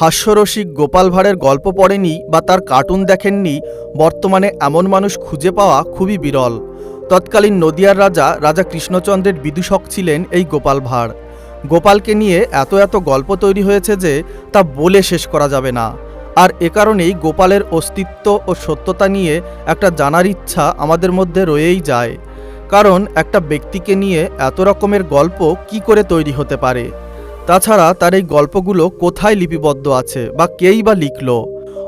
হাস্যরসিক গোপাল ভাঁড়ের গল্প পড়েনি বা তার কার্টুন দেখেননি, বর্তমানে এমন মানুষ খুঁজে পাওয়া খুবই বিরল। তৎকালীন নদিয়ার রাজা রাজা কৃষ্ণচন্দ্রের বিদূষক ছিলেন এই গোপাল ভাঁড়। গোপালকে নিয়ে এত এত গল্প তৈরি হয়েছে যে তা বলে শেষ করা যাবে না। আর এ কারণেই গোপালের অস্তিত্ব ও সত্যতা নিয়ে একটা জানার ইচ্ছা আমাদের মধ্যে রয়েই যায়। কারণ একটা ব্যক্তিকে নিয়ে এত রকমের গল্প কি করে তৈরি হতে পারে? তাছাড়া তার এই গল্পগুলো কোথায় লিপিবদ্ধ আছে বা কেই বা লিখল?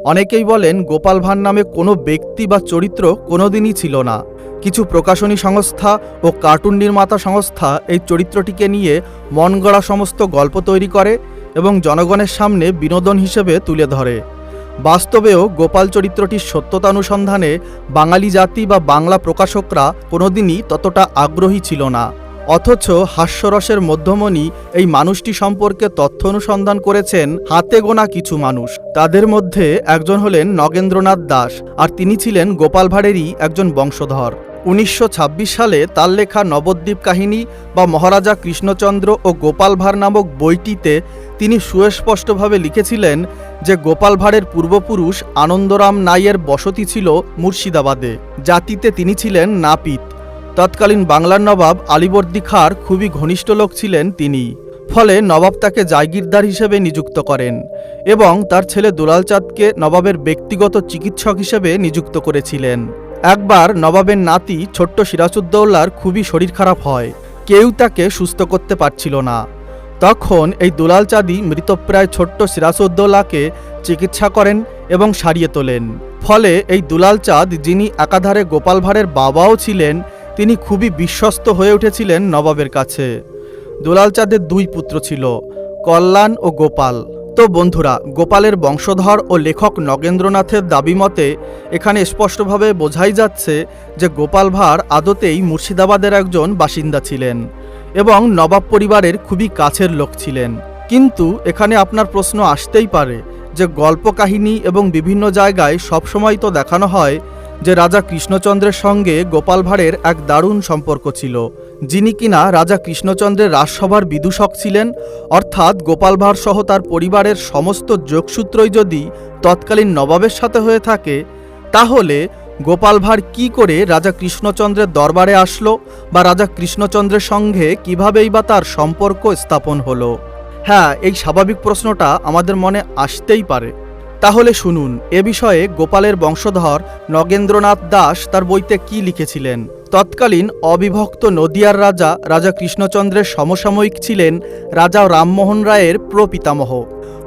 অনেকেই বলেন গোপাল ভাঁড় নামে কোনো ব্যক্তি বা চরিত্র কোনোদিনই ছিল না। কিছু প্রকাশনী সংস্থা ও কার্টুন নির্মাতা সংস্থা এই চরিত্রটিকে নিয়ে মন গড়া সমস্ত গল্প তৈরি করে এবং জনগণের সামনে বিনোদন হিসেবে তুলে ধরে। বাস্তবেও গোপাল চরিত্রটির সত্যতা অনুসন্ধানে বাঙালি জাতি বা বাংলা প্রকাশকরা কোনোদিনই ততটা আগ্রহী ছিল না। অথচ হাস্যরসের মধ্যমণি এই মানুষটি সম্পর্কে তথ্য অনুসন্ধান করেছেন হাতে গোনা কিছু মানুষ। তাদের মধ্যে একজন হলেন নগেন্দ্রনাথ দাস আর তিনি ছিলেন গোপাল ভাঁড়েরই একজন বংশধর। উনিশশো ছাব্বিশ সালে তার লেখা নবদ্বীপ কাহিনী বা মহারাজা কৃষ্ণচন্দ্র ও গোপাল ভাঁড় নামক বইটিতে তিনি সুস্পষ্টভাবে লিখেছিলেন যে গোপাল ভাঁড়ের পূর্বপুরুষ আনন্দরাম নাইয়ের বসতি ছিল মুর্শিদাবাদে। জাতিতে তিনি ছিলেন নাপিত। তৎকালীন বাংলার নবাব আলিবর্দী খাঁর খুবই ঘনিষ্ঠ লোক ছিলেন তিনি। ফলে নবাব তাকে জাগিরদার হিসেবে নিযুক্ত করেন এবং তার ছেলে দুলাল চাঁদকে নবাবের ব্যক্তিগত চিকিৎসক হিসেবে নিযুক্ত করেছিলেন। একবার নবাবের নাতি ছোট্ট সিরাজউদ্দৌলার খুবই শরীর খারাপ হয়, কেউ তাকে সুস্থ করতে পারছিল না। তখন এই দুলাল চাঁদি মৃতপ্রায় ছোট্ট সিরাজউদ্দৌলাকে চিকিৎসা করেন এবং সারিয়ে তোলেন। ফলে এই দুলাল চাঁদ, যিনি একাধারে গোপাল ভাঁড়ের বাবাও ছিলেন তিনি খুবই বিশ্বস্ত হয়ে উঠেছিলেন নবাবের কাছে। দুলাল চাঁদের দুই পুত্র ছিল, কল্যাণ ও গোপাল। তো বন্ধুরা, গোপালের বংশধর ও লেখক নগেন্দ্রনাথের দাবি মতে, এখানে স্পষ্টভাবে বোঝাই যাচ্ছে যে গোপাল ভাঁড় আদতেই মুর্শিদাবাদের একজন বাসিন্দা ছিলেন এবং নবাব পরিবারের খুবই কাছের লোক ছিলেন। কিন্তু এখানে আপনার প্রশ্ন আসতেই পারে যে গল্প কাহিনী এবং বিভিন্ন জায়গায় সবসময় তো দেখানো হয় যে রাজা কৃষ্ণচন্দ্রের সঙ্গে গোপাল ভাঁড়ের এক দারুণ সম্পর্ক ছিল, যিনি কিনা রাজা কৃষ্ণচন্দ্রের রাজসভার বিদূষক ছিলেন, অর্থাৎ গোপাল ভাঁড় সহ তার পরিবারের সমস্ত যোগসূত্রই যদি তৎকালীন নবাবের সাথে হয়ে থাকে, তাহলে গোপাল ভাঁড় কী করে রাজা কৃষ্ণচন্দ্রের দরবারে আসলো বা রাজা কৃষ্ণচন্দ্রের সঙ্গে কীভাবেই বা তার সম্পর্ক স্থাপন হলো? হ্যাঁ এই স্বাভাবিক প্রশ্নটা আমাদের মনে আসতেই পারে। তাহলে শুনুন, এ বিষয়ে গোপালের বংশধর নগেন্দ্রনাথ দাস তার বইতে কি লিখেছিলেন? তৎকালীন অবিভক্ত নদিয়ার রাজা রাজা কৃষ্ণচন্দ্রের সমসাময়িক ছিলেন রাজা রামমোহন রায়ের প্রপিতামহ।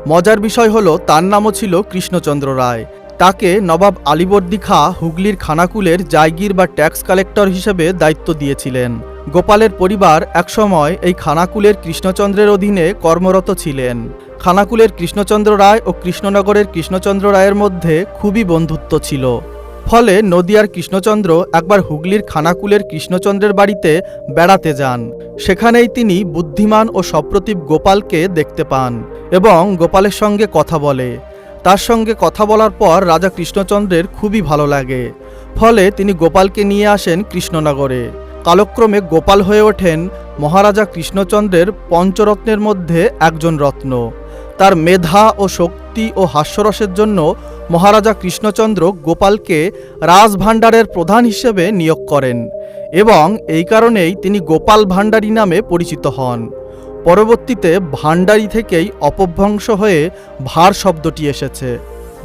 মজার বিষয় হল, তার নামও ছিল কৃষ্ণচন্দ্র রায়। তাকে নবাব আলিবর্দী খাঁ হুগলির খানাকুলের জায়গির বা ট্যাক্স কালেক্টর হিসেবে দায়িত্ব দিয়েছিলেন। গোপালের পরিবার একসময় এই খানাকুলের কৃষ্ণচন্দ্রের অধীনে কর্মরত ছিলেন। খানাকুলের কৃষ্ণচন্দ্র রায় ও কৃষ্ণনগরের কৃষ্ণচন্দ্র রায়ের মধ্যে খুবই বন্ধুত্ব ছিল। ফলে নদিয়ার কৃষ্ণচন্দ্র একবার হুগলির খানাকুলের কৃষ্ণচন্দ্রের বাড়িতে বেড়াতে যান। সেখানেই তিনি বুদ্ধিমান ও সপ্রতিভ গোপালকে দেখতে পান এবং গোপালের সঙ্গে কথা বলে। তার সঙ্গে কথা বলার পর রাজা কৃষ্ণচন্দ্রের খুবই ভালো লাগে। ফলে তিনি গোপালকে নিয়ে আসেন কৃষ্ণনগরে। কালক্রমে গোপাল হয়ে ওঠেন মহারাজা কৃষ্ণচন্দ্রের পঞ্চরত্নের মধ্যে একজন রত্ন। তার মেধা ও শক্তি ও হাস্যরসের জন্য মহারাজা কৃষ্ণচন্দ্র গোপালকে রাজভাণ্ডারের প্রধান হিসেবে নিয়োগ করেন এবং এই কারণেই তিনি গোপাল ভাণ্ডারী নামে পরিচিত হন। পরবর্তীতে ভাণ্ডারী থেকেই অপভ্রংশ হয়ে ভার শব্দটি এসেছে।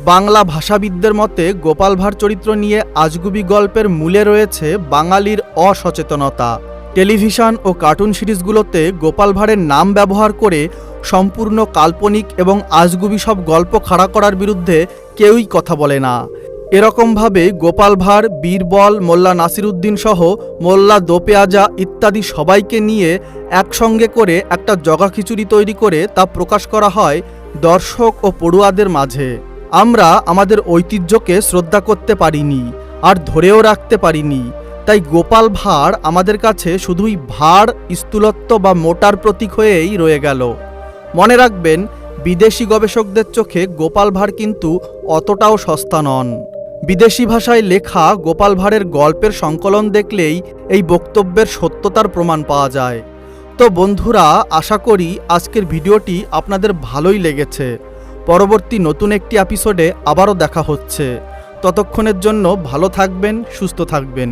বাংলা ভাষাবিদদের মতে গোপাল ভাঁড় চরিত্র নিয়ে আজগুবি গল্পের মূলে রয়েছে বাঙালির অসচেতনতা। টেলিভিশন ও কার্টুন সিরিজগুলোতে গোপাল ভাঁড়ের নাম ব্যবহার করে সম্পূর্ণ কাল্পনিক এবং আজগুবি সব গল্প খাড়া করার বিরুদ্ধে কেউই কথা বলে না। এরকমভাবে গোপাল ভাঁড়, বীরবল, মোল্লা নাসিরুদ্দিন সহ মোল্লা দোপেয়াজা ইত্যাদি সবাইকে নিয়ে একসঙ্গে করে একটা জগা খিচুড়ি তৈরি করে তা প্রকাশ করা হয় দর্শক ও পড়ুয়াদের মাঝে। আমরা আমাদের ঐতিহ্যকে শ্রদ্ধা করতে পারিনি আর ধরেও রাখতে পারিনি। তাই গোপাল ভাঁড় আমাদের কাছে শুধুই ভাঁড়, স্থূলত্ব বা মোটার প্রতীক হয়েই রয়ে গেল। মনে রাখবেন, বিদেশি গবেষকদের চোখে গোপাল ভাঁড় কিন্তু অতটাও সস্তা নন। বিদেশি ভাষায় লেখা গোপাল ভাঁড়ের গল্পের সংকলন দেখলেই এই বক্তব্যের সত্যতার প্রমাণ পাওয়া যায়। তো বন্ধুরা, আশা করি আজকের ভিডিওটি আপনাদের ভালোই লেগেছে। পরবর্তী নতুন একটি এপিসোডে আবারও দেখা হচ্ছে। ততক্ষণের জন্য ভালো থাকবেন, সুস্থ থাকবেন।